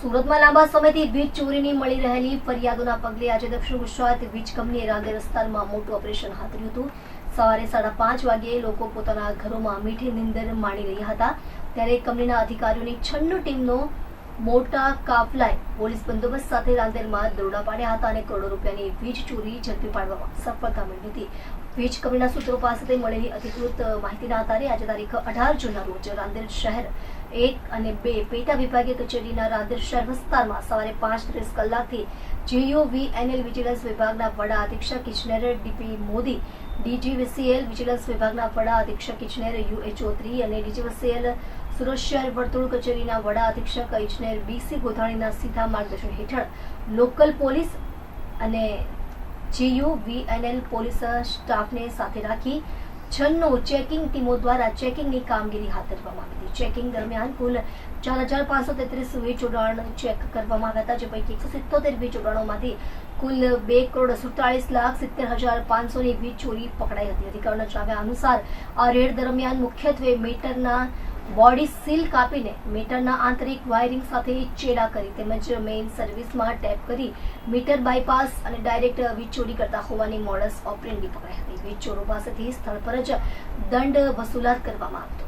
સુરતમાં લાંબા સમયથી વીજ ચોરીની મળી રહેલી ફરિયાદોના પગલે આજે દક્ષિણ ગુજરાત વીજ કંપનીએ રાંદેર વિસ્તારમાં મોટું ઓપરેશન હાથ હતું. સવારે સાડા પાંચ વાગ્યે લોકો પોતાના ઘરોમાં મીઠી નીંદર માણી રહ્યા હતા. ત્યારે કંપનીના અધિકારીઓની છન્નું ટીમનો મોટા કાફલાએ પોલીસ બંદોબસ્ત સાથે રાંદેરમાં દરોડા પાડ્યા હતા અને કરોડો રૂપિયાની વીજ ચોરી ઝડપી પાડવામાં સફળતા મળી હતી. વીજ કંપનીના સૂત્રો પાસેથી મળેલી અધિકૃત માહિતીના આધારે આજે તારીખ અઢાર જૂનના રોજ રાંદેર શહેર એક અને બે પેટા વિભાગીય કચેરીના રાંદેર શહેર વિસ્તારમાં સવારે પાંચ ત્રીસ કલાકથી જીયુવીએનએલ વિજિલન્સ વિભાગના વડા અધિક્ષક ઇજનેર ડીપી મોદી, ડીજીવીસીએલ વિજિલન્સ વિભાગના વડા અધિક્ષક ઇજનેર યુ એ અને ડીજીવીસીએલ સુરત શહેર વર્તુળ કચેરીના વડા અધિક્ષક ઇજનેર બીસી ગોધાણીના સીધા માર્ગદર્શન હેઠળ લોકલ પોલીસ અને જીયુ વીએનએલ પોલીસ સ્ટાફને સાથે રાખી છન્નો ચેકિંગ ટીમો દ્વારા ચેકિંગની કામગીરી હાથ ધરવામાં આવી હતી. ચેકિંગ દરમિયાન કુલ ચાર હજાર પાંચસો તેત્રીસ વીજ જોડાણ ચેક કરવામાં આવ્યા હતા, જે પૈકી એકસો સિત્તોતેર વીજ જોડાણોમાંથી કુલ બે કરોડ સુડતાળીસ લાખ સિત્તેર હજાર પાંચસોની વીજ ચોરી પકડાઈ હતી. અધિકારીઓના જણાવ્યા અનુસાર આ રેડ દરમિયાન મુખ્યત્વે મીટરના બોડી સીલ કાપીને મીટરના આંતરિક વાયરિંગ સાથે ચેડા કરી તેમજ મેઇન સર્વિસમાં ટેપ કરી મીટર બાયપાસ અને ડાયરેક્ટ વીજ ચોરી કરતા હોવાની મોડસ ઓપરેન્ડી પકડાઈ હતી. વીજ ચોરો પાસેથી સ્થળ પર જ દંડ વસૂલાત કરવામાં આવતો.